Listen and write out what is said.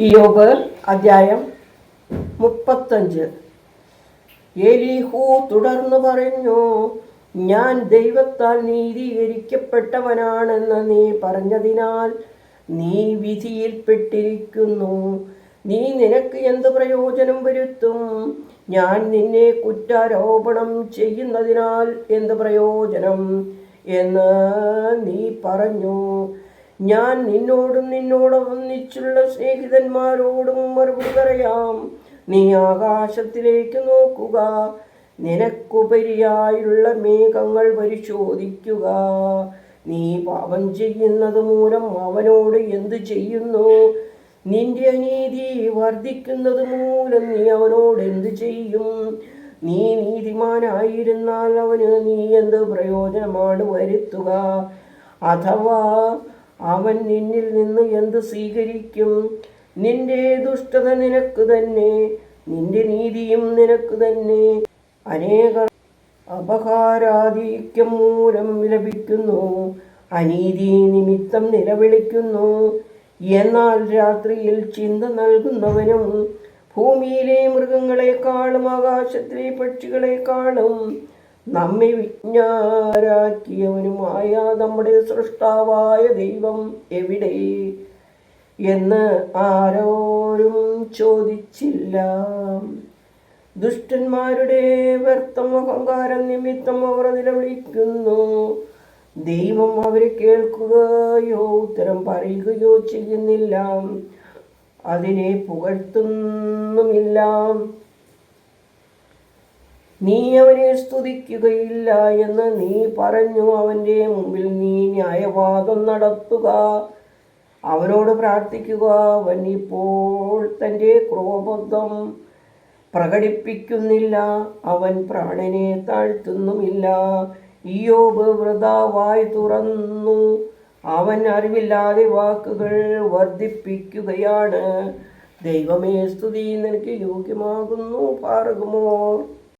ഇയോബ് അധ്യായം മുപ്പത്തഞ്ച്. എലിഹു തുടർന്നു പറഞ്ഞു ഞാൻ ദൈവത്താൽ നീതീകരിക്കപ്പെട്ടവനാണെന്ന് നീ പറഞ്ഞതിനാൽ നീ വിധിയിൽപ്പെട്ടിരിക്കുന്നു. നീ നിനക്ക് എന്ത് പ്രയോജനം വരുത്തും? ഞാൻ നിന്നെ കുറ്റാരോപണം ചെയ്യുന്നതിനാൽ എന്ത് പ്രയോജനം? എന്ന് നീ പറഞ്ഞു. ഞാൻ നിന്നോടും നിന്നോടൊന്നിച്ചുള്ള സ്നേഹിതന്മാരോടും മറുപടി പറയാം. നീ ആകാശത്തിലേക്ക് നോക്കുക. നിനക്കുപരിയായുള്ള മേഘങ്ങൾ പരിശോധിക്കുക. നീ പാപം ചെയ്യുന്നത് മൂലം അവനോട് എന്തു ചെയ്യുന്നു? നിന്റെ അനീതി വർദ്ധിക്കുന്നത് മൂലം നീ അവനോട് എന്തു ചെയ്യും? നീ നീതിമാനായിരുന്നാൽ അവന് നീ എന്ത് പ്രയോജനമാണ് വരുത്തുക? അഥവാ നിന്നിൽ നിന്ന് എന്ത് സ്വീകരിക്കും? നിന്റെ ദുഷ്ടത നിനക്ക് തന്നെ നിന്റെ നീതിയും നിനക്ക് തന്നെ. അനേകർ അപകാരാധിക്യം മൂലം വിലപിക്കുന്നു അനീതി നിമിത്തം നിലവിളിക്കുന്നു. എന്നാൽ രാത്രിയിൽ ചിന്ത നൽകുന്നവനും ഭൂമിയിലെ മൃഗങ്ങളെക്കാളും ആകാശത്തിലെ പക്ഷികളെക്കാളും നമ്മെ വിജ്ഞാരാക്കിയവനുമായ നമ്മുടെ സൃഷ്ടാവായ ദൈവം എവിടെ? എന്ന് ആരോരും ചോദിച്ചില്ല. ദുഷ്ടന്മാരുടെ വ്യർത്ഥം അഹങ്കാരം നിമിത്തം അവർ നിലവിളിക്കുന്നു ദൈവം അവരെ കേൾക്കുകയോ ഉത്തരം പറയുകയോ ചെയ്യുന്നില്ല. അതിനെ പുകഴ്ത്തുന്നുമില്ല. നീ അവനെ സ്തുതിക്കുകയില്ല എന്ന് നീ പറഞ്ഞു. അവന്റെ മുമ്പിൽ നീ ന്യായവാദം നടത്തുക. അവനോട് പ്രാർത്ഥിക്കുക. അവൻ ഇപ്പോൾ തന്റെ ക്രോബദ്ധം പ്രകടിപ്പിക്കുന്നില്ല. അവൻ പ്രാണനെ താഴ്ത്തുന്നുമില്ല. ഇയോബ് വൃതാവായി തുറന്നു. അവൻ അറിവില്ലാതെ വാക്കുകൾ വർദ്ധിപ്പിക്കുകയാണ്. ദൈവമേ സ്തുതി നിനക്ക് യോഗ്യമാകുന്നു. പാർഗുമോ